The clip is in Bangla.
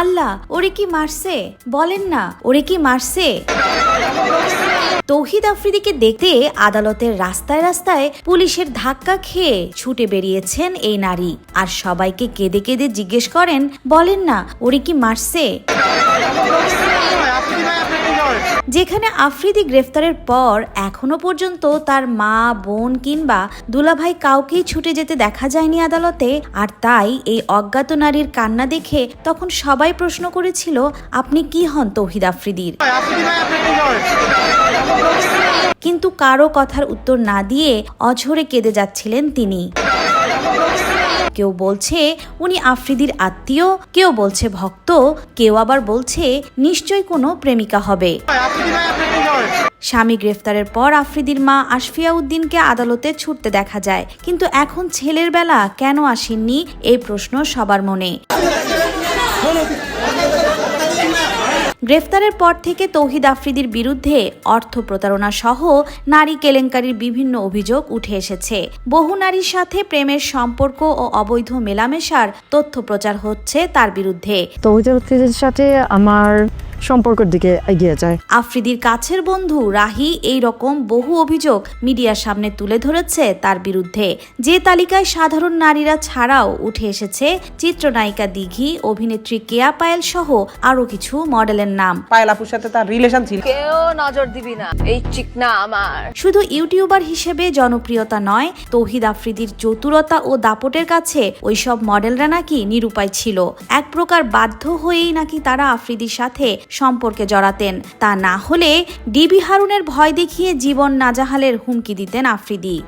আল্লাহ, ওরে কি মারছে? বলেন না, ওরে কি মারছে? তৌহিদ আফ্রিদিকে দেখতে আদালতের রাস্তায় রাস্তায় পুলিশের ধাক্কা খেয়ে ছুটে বেরিয়েছেন এই নারী। আর সবাইকে কেঁদে কেঁদে জিজ্ঞেস করেন, বলেন না, ওরে কি মারছে? যেখানে আফ্রিদি গ্রেফতারের পর এখনও পর্যন্ত তার মা বোন কিংবা দুলাভাই কাউকেই ছুটে যেতে দেখা যায়নি আদালতে। আর তাই এই অজ্ঞাত নারীর কান্না দেখে তখন সবাই প্রশ্ন করেছিল আপনি কি হন তৌহিদ আফ্রিদির? কিন্তু কারও কথার উত্তর না দিয়ে অঝরে কেঁদে যাচ্ছিলেন তিনি। কেউ বলছে উনি আফ্রিদির আত্মীয়, কেউ বলছে ভক্ত, কেউ আবার বলছে নিশ্চয় কোনো প্রেমিকা হবে। স্বামী গ্রেফতারের পর আফ্রিদির মা আশফিয়া উদ্দিনকে আদালতে ছুটতে দেখা যায়। কিন্তু এখন ছেলের বেলা কেন আসেননি, এই প্রশ্ন সবার মনে। গ্রেফতারের পর থেকে তৌহিদ আফ্রিদির বিরুদ্ধে অর্থ প্রতারণা সহ নারী কেলেঙ্কারির বিভিন্ন অভিযোগ উঠে এসেছে। বহু নারীর সাথে প্রেমের সম্পর্ক ও অবৈধ মেলামেশার তথ্য প্রচার হচ্ছে তার বিরুদ্ধে। তৌহিদ আফ্রিদের সাথে আমার সম্পর্কের দিকে এগিয়ে যায়। আফ্রিদির কাছের বন্ধু রাহি এই রকম বহু অভিযোগ মিডিয়ার সামনে তুলে ধরেছে তার বিরুদ্ধে। যে তালিকায় সাধারণ নারীরা ছাড়াও উঠে এসেছে চিত্রনায়িকা দিঘি অভিনেত্রী কেয়া পায়েল সহ আরও কিছু মডেলের নাম। পায়েল আপুর সাথে তার রিলেশন ছিল। কেউ নজর দিবি না এই চিকনা আমার। শুধু ইউটিউবার হিসেবে জনপ্রিয়তা নয় তৌহিদ আফ্রিদির চতুরতা ও দাপটের কাছে ওইসব মডেলরা নাকি নিরুপায় ছিল। এক প্রকার বাধ্য হয়েই নাকি তারা আফ্রিদির সাথে সম্পর্কে জড়াতেন। তা না হলে ডিবি হারুনের ভয় দেখিয়ে জীবন নাজাহালের হুমকি দিতেন আফ্রিদি।